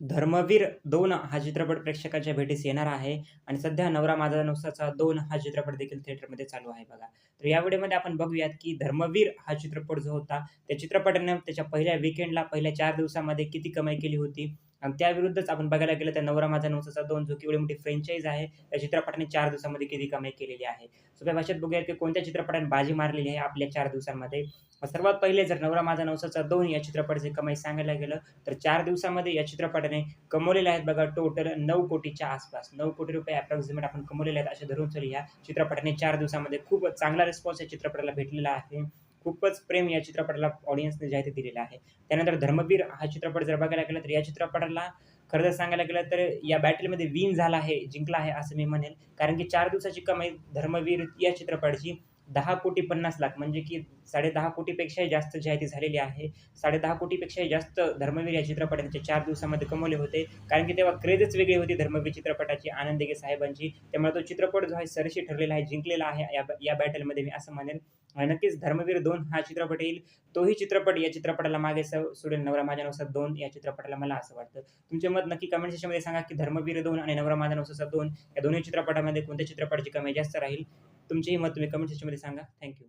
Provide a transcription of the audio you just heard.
धर्मवीर दोन हा चित्रपट प्रेक्षकाच्या भेटीस येणार आहे. आणि सध्या नवरा माझा नवसाचा दोन हा चित्रपट देखील थिएटरमध्ये चालू आहे बघा. तर या व्हिडिओमध्ये आपण बघूयात की धर्मवीर हा चित्रपट जो होता त्या चित्रपटाने त्याच्या पहिल्या विकेंडला पहिल्या चार दिवसामध्ये किती कमाई केली होती? आणि त्याविरुद्धच आपण बघायला गेलं तर नवरा माझा नवसाचा दोन जो की एवढी मोठी फ्रेंचाईज आहे त्या चित्रपटाने चार दिवसामध्ये किती कमाई केलेली आहे. सोप्या भाषेत बघूया की कोणत्या चित्रपटाने बाजी मारलेली आहे आपल्या चार दिवसांमध्ये. सर्वात पहिले जर नवरा माझा नवसाचा दोन या चित्रपटाची कमाई सांगायला गेलं तर चार दिवसामध्ये या चित्रपटाने कमवलेले आहेत बघा टोटल नऊ कोटीच्या आसपास. नऊ कोटी रुपये अप्रॉक्सिमेट आपण कमवलेले आहेत असे धरून चल या चित्रपटाने चार दिवसामध्ये खूप चांगला रिस्पॉन्स या चित्रपटाला भेटलेला आहे. खूपच प्रेम या चित्रपटाला ऑडियन्सने जाहीर दिलेलं आहे. त्यानंतर धर्मवीर हा चित्रपट जर बघायला गेला तर या चित्रपटाला खरं जर सांगायला गेलं तर या बॅटलमध्ये विन झाला आहे जिंकला आहे असं मी म्हणेल. कारण की चार दिवसाची कमाई धर्मवीर या चित्रपटाची दहा कोटी पन्नास लाख म्हणजे की साडे दहा कोटीपेक्षाही जास्त जी झालेली आहे. साडे दहा कोटीपेक्षाही जास्त धर्मवीर या चित्रपटांचे चार दिवसामध्ये कमवले होते. कारण की तेव्हा क्रेजच वेगळी होती धर्मवीर चित्रपटाची आनंद गे साहेबांची. त्यामुळे तो चित्रपट जो आहे सरशी ठरलेला आहे जिंकलेला आहे या या बॅटलमध्ये मी असं म्हणेन. आणि नक्कीच धर्मवीर दोन हा चित्रपट येईल. तोही चित्रपट या चित्रपटाला मागे स सोडेल नवरा माझ्या नवसात दोन या चित्रपटाला मला असं वाटतं. तुमचे मत नक्की कमेंट सेक्शनमध्ये सांगा की धर्मवीर दोन आणि नवरा माझ्या नवसाचा दोन या दोन्ही चित्रपटामध्ये कोणत्या चित्रपटाची कमाई जास्त राहील? तुमचेही मत तुम्ही कमेंट सेक्शनमध्ये सांगा. थँक्यू